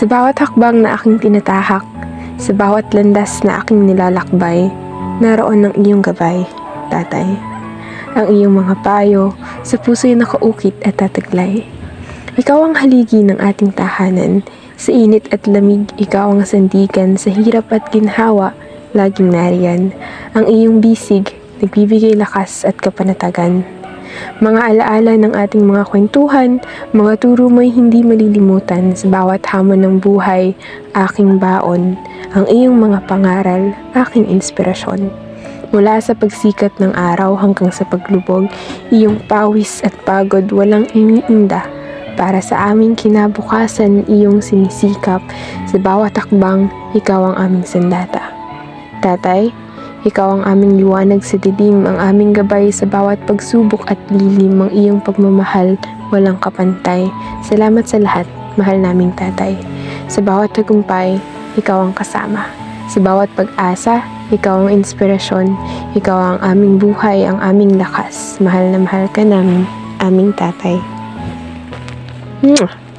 Sa bawat hakbang na aking tinatahak, sa bawat landas na aking nilalakbay, naroon ang iyong gabay, tatay. Ang iyong mga payo, sa puso'y nakaukit at tataglay. Ikaw ang haligi ng ating tahanan, sa init at lamig, ikaw ang sandigan, sa hirap at ginhawa, laging nariyan. Ang iyong bisig, nagbibigay lakas at kapanatagan. Mga alaala ng ating mga kwentuhan, mga turo mo'y hindi malilimutan sa bawat hamon ng buhay, aking baon, ang iyong mga pangaral, aking inspirasyon. Mula sa pagsikat ng araw hanggang sa paglubog, iyong pawis at pagod walang iniinda. Para sa aming kinabukasan, iyong sinisikap. Sa bawat takbang, ikaw ang aming sandata. Tatay, ikaw ang aming liwanag sa dilim, ang aming gabay sa bawat pagsubok at lilim, ang iyong pagmamahal, walang kapantay. Salamat sa lahat, mahal naming tatay. Sa bawat tagumpay, ikaw ang kasama. Sa bawat pag-asa, ikaw ang inspirasyon. Ikaw ang aming buhay, ang aming lakas. Mahal na mahal ka namin, aming tatay. Mwah!